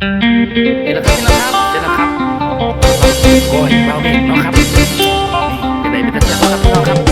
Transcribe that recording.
เห็นล้ครับเห็นแล้ครับเห็นล้ครับโอ้ยเบาเองเนาะครับนี่เป็นไรเป็นไรเนาะครับเนาะครับ